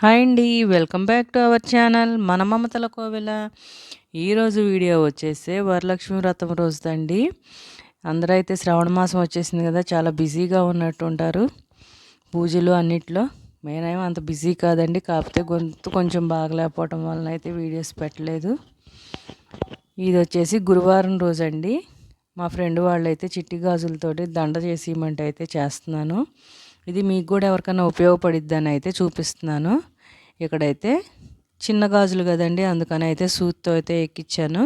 Hi అండి welcome back to our channel మన మమతల కోవెల. ఈరోజు వీడియో వచ్చేసి వరలక్ష్మి వ్రతం రోజుదండి. అందరూ అయితే శ్రావణ మాసం వచ్చేసింది కదా చాలా బిజీగా ఉన్నట్టు ఉంటారు. పూజలు అన్నిట్లో మేనేమో అంత బిజీ కాదండి కాకపోతే గొంతు కొంచెం బాగలేకపోవటం వలన అయితే వీడియోస్ పెట్టలేదు. ఇది వచ్చేసి గురువారం రోజు అండి మా ఫ్రెండ్ వాళ్ళు అయితే చిట్టి గాజులతోటి దండ చేసి ఇవ్వమంటే అయితే చేస్తున్నాను. ఇది మీకు కూడా ఎవరికైనా ఉపయోగపడిద్దని అయితే చూపిస్తున్నాను. ఇక్కడైతే చిన్న గాజులు కదండి అందుకని అయితే సూత్తో అయితే ఎక్కించాను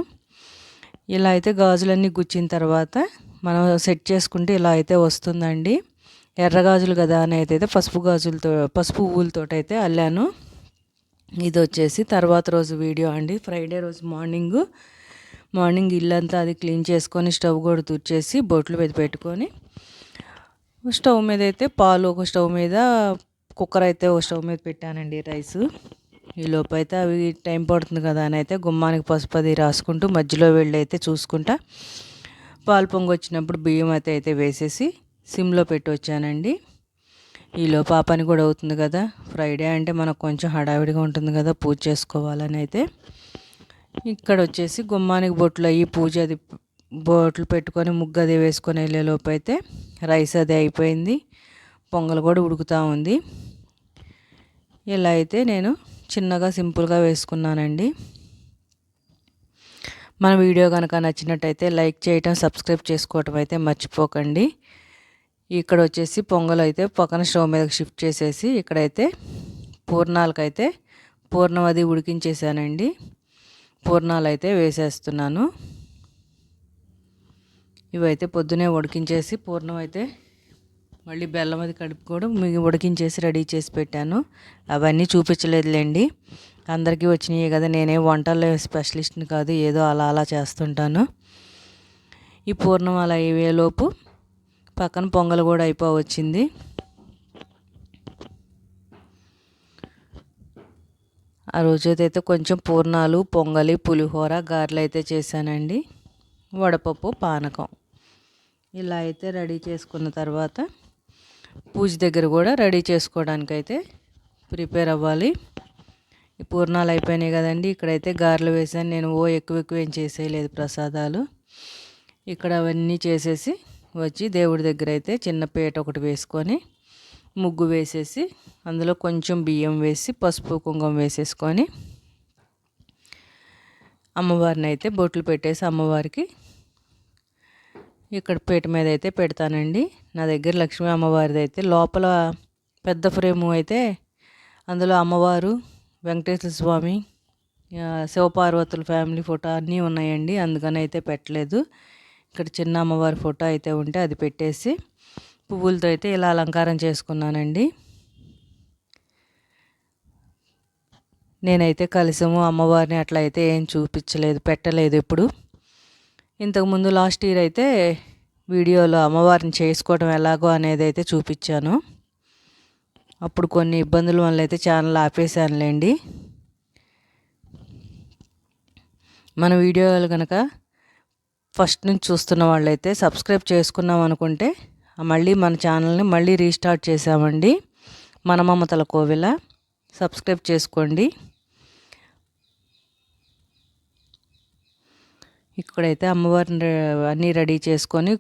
ఇలా అయితే గాజులన్నీ గుచ్చిన తర్వాత మనం సెట్ చేసుకుంటే ఇలా అయితే వస్తుందండి. ఎర్ర గాజులు కదా అని అయితే పసుపు గాజులతో పసుపు ఊలతో అయితే అల్లాను. ఇది వచ్చేసి తర్వాత రోజు వీడియో అండి. ఫ్రైడే రోజు మార్నింగ్. మార్నింగ్ ఇల్లంతా అది క్లీన్ చేసుకొని స్టవ్ కూడా తుడిచేసి బొట్లు పెట్టి పెట్టుకొని స్టవ్ మీద అయితే పాలు ఒక స్టవ్ మీద కుక్కర్ అయితే ఒక స్టవ్ మీద పెట్టానండి రైస్. ఈ లోపు అయితే అవి టైం పడుతుంది కదా అని అయితే గుమ్మానికి పసుపు అది రాసుకుంటూ మధ్యలో వెళ్ళి అయితే చూసుకుంటా. పాలు పొంగి వచ్చినప్పుడు బియ్యం అయితే అయితే వేసేసి సిమ్లో పెట్టి వచ్చానండి ఈలో పాపని కూడా అవుతుంది కదా. ఫ్రైడే అంటే మనకు కొంచెం హడావిడిగా ఉంటుంది కదా పూజ చేసుకోవాలని అయితే. ఇక్కడ వచ్చేసి గుమ్మానికి బొట్లు అయ్యి పూజ అది బోట్లు పెట్టుకొని ముగ్గు అది వేసుకొని వెళ్ళేలోపు అయితే రైస్ అది అయిపోయింది. పొంగల్ కూడా ఉడుకుతూ ఉంది. ఇలా అయితే నేను చిన్నగా సింపుల్గా వేసుకున్నానండి. మన వీడియో కనుక నచ్చినట్టయితే లైక్ చేయటం సబ్స్క్రైబ్ చేసుకోవటం అయితే మర్చిపోకండి. ఇక్కడ వచ్చేసి పొంగల్ అయితే పక్కన స్టవ్ మీద షిఫ్ట్ చేసేసి ఇక్కడైతే పూర్ణాలకైతే పూర్ణం అది ఉడికించేసానండి. పూర్ణాలు అయితే వేసేస్తున్నాను. ఇవైతే పొద్దునే ఉడికించేసి పూర్ణం అయితే మళ్ళీ బెల్లం అది కడుపుకోవడం మీకు ఉడికించేసి రెడీ చేసి పెట్టాను. అవన్నీ చూపించలేదులేండి. అందరికీ వచ్చినాయి కదా నేనే వంటల్లో స్పెషలిస్ట్ని కాదు ఏదో అలా అలా చేస్తుంటాను. ఈ పూర్ణం అలా అయ్యేలోపు పక్కన పొంగల్ కూడా అయిపోవచ్చింది. ఆ రోజైతే కొంచెం పూర్ణాలు పొంగలి పులిహోర గారెలు అయితే చేశానండి. వడపప్పు పానకం. ఇలా అయితే రెడీ చేసుకున్న తర్వాత పూజ దగ్గర కూడా రెడీ చేసుకోవడానికి అయితే ప్రిపేర్ అవ్వాలి. ఈ పూర్ణాలు అయిపోయినాయి కదండి. ఇక్కడైతే గారెలు వేసాను. నేను ఓ ఎక్కువ ఎక్కువ ఏం చేసేయలేదు ప్రసాదాలు. ఇక్కడ అవన్నీ చేసేసి వచ్చి దేవుడి దగ్గర అయితే చిన్న పీట ఒకటి వేసుకొని ముగ్గు వేసేసి అందులో కొంచెం బియ్యం వేసి పసుపు కుంకుమ వేసేసుకొని అమ్మవారిని అయితే బొట్లు పెట్టేసి అమ్మవారికి ఇక్కడ పీట మీద అయితే పెడతానండి. నా దగ్గర లక్ష్మీ అమ్మవారిది అయితే లోపల పెద్ద ఫ్రేము అయితే అందులో అమ్మవారు వెంకటేశ్వర స్వామి శివపార్వతుల ఫ్యామిలీ ఫోటో అన్నీ ఉన్నాయండి. అందుకని అయితే పెట్టలేదు. ఇక్కడ చిన్న అమ్మవారి ఫోటో అయితే ఉంటే అది పెట్టేసి పువ్వులతో అయితే ఇలా అలంకారం చేసుకున్నానండి. నేనైతే కలిసము అమ్మవారిని అట్లా అయితే ఏం చూపించలేదు పెట్టలేదు ఇప్పుడు ఇంతకుముందు లాస్ట్ ఇయర్ అయితే వీడియోలో అమ్మవారిని చేసుకోవడం ఎలాగో అనేది అయితే చూపించాను. అప్పుడు కొన్ని ఇబ్బందుల వల్ల అయితే ఛానల్ ఆపేసానులేండి మన వీడియోలు కనుక ఫస్ట్ నుంచి చూస్తున్న వాళ్ళైతే సబ్స్క్రైబ్ చేసుకున్నాం అనుకుంటే మళ్ళీ మన ఛానల్ని మళ్ళీ రీస్టార్ట్ చేసామండి మనమమతల కోవిల. సబ్స్క్రైబ్ చేసుకోండి. ఇక్కడైతే అమ్మవారిని అన్నీ రెడీ చేసుకొని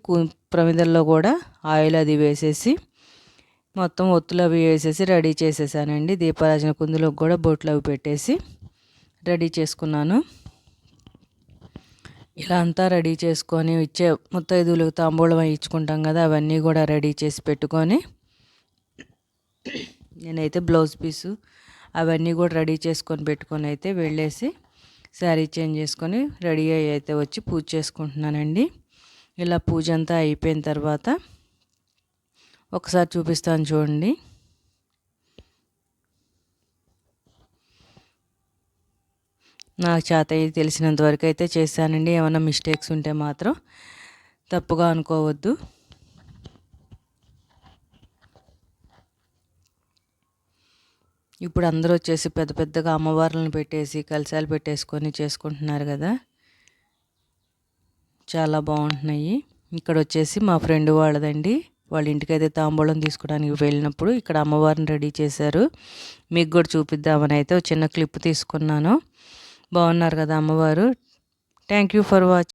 ప్రమిదల్లో కూడా ఆయిల్ అది వేసేసి మొత్తం ఒత్తులు అవి వేసేసి రెడీ చేసేసానండి. దీపారాజన కుందులకు కూడా బొట్లు అవి పెట్టేసి రెడీ చేసుకున్నాను. ఇలా అంతా రెడీ చేసుకొని ఇచ్చే ముత్తైదువులకు తాంబూలం ఇచ్చుకుంటాం కదా అవన్నీ కూడా రెడీ చేసి పెట్టుకొని నేనైతే బ్లౌజ్ పీసు అవన్నీ కూడా రెడీ చేసుకొని పెట్టుకొని అయితే వెళ్ళేసి శారీ చేంజ్ చేసుకొని రెడీ అయ్యి అయితే వచ్చి పూజ చేసుకుంటున్నానండి. ఇలా పూజ అంతా అయిపోయిన తర్వాత ఒకసారి చూపిస్తాను చూడండి. నాకు చేత తెలిసినంత వరకు అయితే చేశానండి. ఏమైనా మిస్టేక్స్ ఉంటే మాత్రం తప్పుగా అనుకోవద్దు. ఇప్పుడు అందరూ వచ్చేసి పెద్ద పెద్దగా అమ్మవార్లను పెట్టేసి కలశాలు పెట్టేసుకొని చేసుకుంటున్నారు కదా? చాలా బాగుంటున్నాయి. ఇక్కడ వచ్చేసి మా ఫ్రెండ్ వాళ్ళదండి. వాళ్ళ ఇంటికైతే తాంబూలం తీసుకోవడానికి వెళ్ళినప్పుడు ఇక్కడ అమ్మవారిని రెడీ చేశారు. మీకు కూడా చూపిద్దామని అయితే ఒక చిన్న క్లిప్ తీసుకున్నాను. బాగున్నారు కదా అమ్మవారు? Thank you for watch